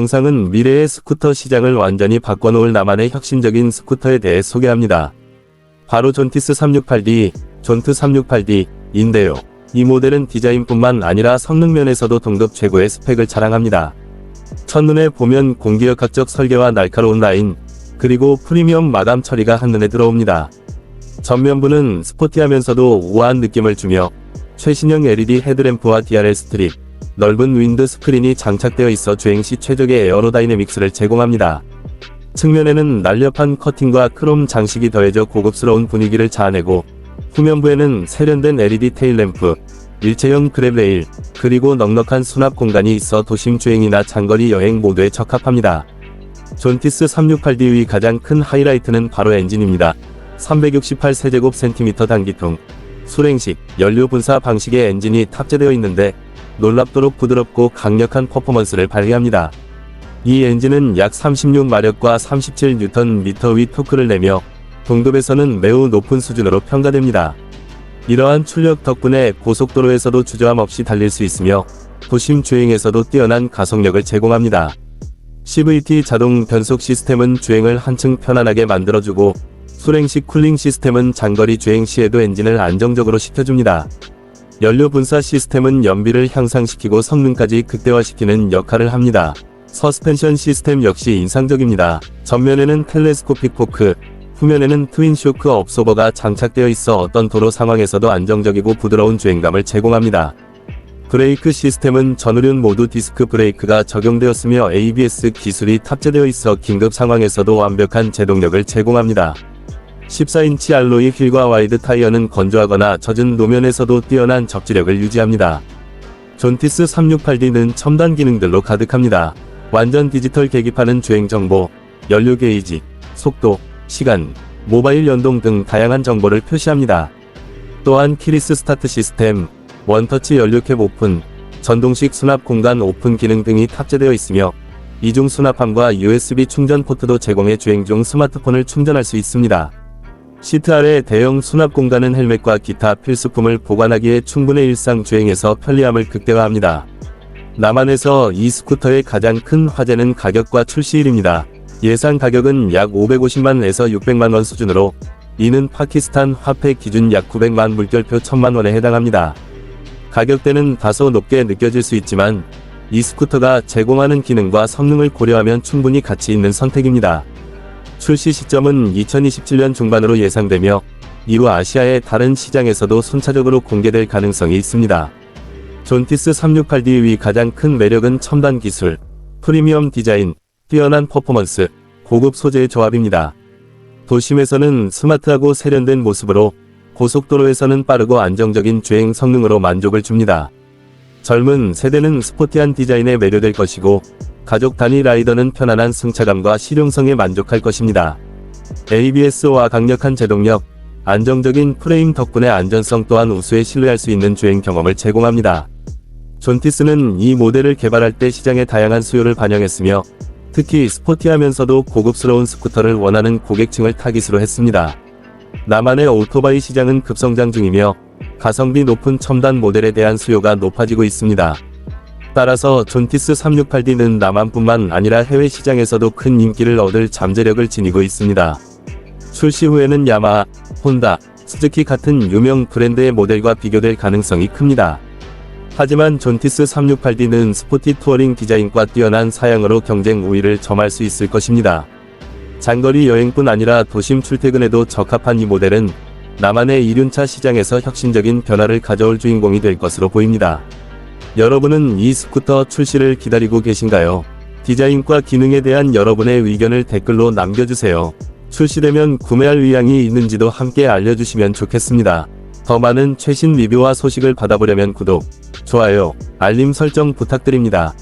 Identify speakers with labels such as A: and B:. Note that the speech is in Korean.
A: 영상은 미래의 스쿠터 시장을 완전히 바꿔놓을 나만의 혁신적인 스쿠터에 대해 소개합니다. 바로 존티스 368D, 존트 368D인데요. 이 모델은 디자인뿐만 아니라 성능 면에서도 동급 최고의 스펙을 자랑합니다. 첫눈에 보면 공기역학적 설계와 날카로운 라인, 그리고 프리미엄 마감 처리가 한눈에 들어옵니다. 전면부는 스포티하면서도 우아한 느낌을 주며 최신형 LED 헤드램프와 DRL 스트립, 넓은 윈드 스크린이 장착되어 있어 주행 시 최적의 에어로다이내믹스를 제공합니다. 측면에는 날렵한 커팅과 크롬 장식이 더해져 고급스러운 분위기를 자아내고 후면부에는 세련된 LED 테일램프, 일체형 그랩 레일, 그리고 넉넉한 수납 공간이 있어 도심 주행이나 장거리 여행 모두에 적합합니다. 존티스 368D의 가장 큰 하이라이트는 바로 엔진입니다. 368세제곱 단기통, 수랭식, 연료 분사 방식의 엔진이 탑재되어 있는데 놀랍도록 부드럽고 강력한 퍼포먼스를 발휘합니다. 이 엔진은 약 36마력과 37Nm 토크를 내며 동급에서는 매우 높은 수준으로 평가됩니다. 이러한 출력 덕분에 고속도로에서도 주저함 없이 달릴 수 있으며 도심 주행에서도 뛰어난 가속력을 제공합니다. CVT 자동 변속 시스템은 주행을 한층 편안하게 만들어주고 수랭식 쿨링 시스템은 장거리 주행 시에도 엔진을 안정적으로 식혀줍니다. 연료 분사 시스템은 연비를 향상시키고 성능까지 극대화시키는 역할을 합니다. 서스펜션 시스템 역시 인상적입니다. 전면에는 텔레스코픽 포크, 후면에는 트윈 쇼크 업소버가 장착되어 있어 어떤 도로 상황에서도 안정적이고 부드러운 주행감을 제공합니다. 브레이크 시스템은 전후륜 모두 디스크 브레이크가 적용되었으며 ABS 기술이 탑재되어 있어 긴급 상황에서도 완벽한 제동력을 제공합니다. 14인치 알로이 휠과 와이드 타이어는 건조하거나 젖은路면에서도 뛰어난 적지력을 유지합니다. 존티스 368D는 첨단 기능들로 가득합니다. 완전 디지털 계기판은 주행 정보, 연료 게이지, 속도, 시간, 모바일 연동 등 다양한 정보를 표시합니다. 또한 키리스 스타트 시스템, 원터치 연료캡 오픈, 전동식 수납 공간 오픈 기능 등이 탑재되어 있으며 이중 수납함과 USB 충전 포트도 제공해 주행 중 스마트폰을 충전할 수 있습니다. 시트 아래 대형 수납 공간은 헬멧과 기타 필수품을 보관하기에 충분해 일상 주행에서 편리함을 극대화합니다. 남한에서 이 스쿠터의 가장 큰 화제는 가격과 출시일입니다. 예상 가격은 약 550만에서 600만원 수준으로 이는 파키스탄 화폐 기준 약 900만 물결표 1000만원에 해당합니다. 가격대는 다소 높게 느껴질 수 있지만 이 스쿠터가 제공하는 기능과 성능을 고려하면 충분히 가치 있는 선택입니다. 출시 시점은 2027년 중반으로 예상되며 이후 아시아의 다른 시장에서도 순차적으로 공개될 가능성이 있습니다. 존티스 368D의 가장 큰 매력은 첨단 기술, 프리미엄 디자인, 뛰어난 퍼포먼스, 고급 소재의 조합입니다. 도심에서는 스마트하고 세련된 모습으로 고속도로에서는 빠르고 안정적인 주행 성능으로 만족을 줍니다. 젊은 세대는 스포티한 디자인에 매료될 것이고 가족 단위 라이더는 편안한 승차감과 실용성에 만족할 것입니다. ABS와 강력한 제동력, 안정적인 프레임 덕분에 안전성 또한 우수에 신뢰할 수 있는 주행 경험을 제공합니다. 존티스는 이 모델을 개발할 때 시장의 다양한 수요를 반영했으며 특히 스포티하면서도 고급스러운 스쿠터를 원하는 고객층을 타깃으로 했습니다. 나만의 오토바이 시장은 급성장 중이며 가성비 높은 첨단 모델에 대한 수요가 높아지고 있습니다. 따라서 존티스 368D는 남한뿐만 아니라 해외 시장에서도 큰 인기를 얻을 잠재력을 지니고 있습니다. 출시 후에는 야마하, 혼다, 스즈키 같은 유명 브랜드의 모델과 비교될 가능성이 큽니다. 하지만 존티스 368D는 스포티 투어링 디자인과 뛰어난 사양으로 경쟁 우위를 점할 수 있을 것입니다. 장거리 여행뿐 아니라 도심 출퇴근에도 적합한 이 모델은 나만의 이륜차 시장에서 혁신적인 변화를 가져올 주인공이 될 것으로 보입니다. 여러분은 이 스쿠터 출시를 기다리고 계신가요? 디자인과 기능에 대한 여러분의 의견을 댓글로 남겨주세요. 출시되면 구매할 의향이 있는지도 함께 알려주시면 좋겠습니다. 더 많은 최신 리뷰와 소식을 받아보려면 구독, 좋아요, 알림 설정 부탁드립니다.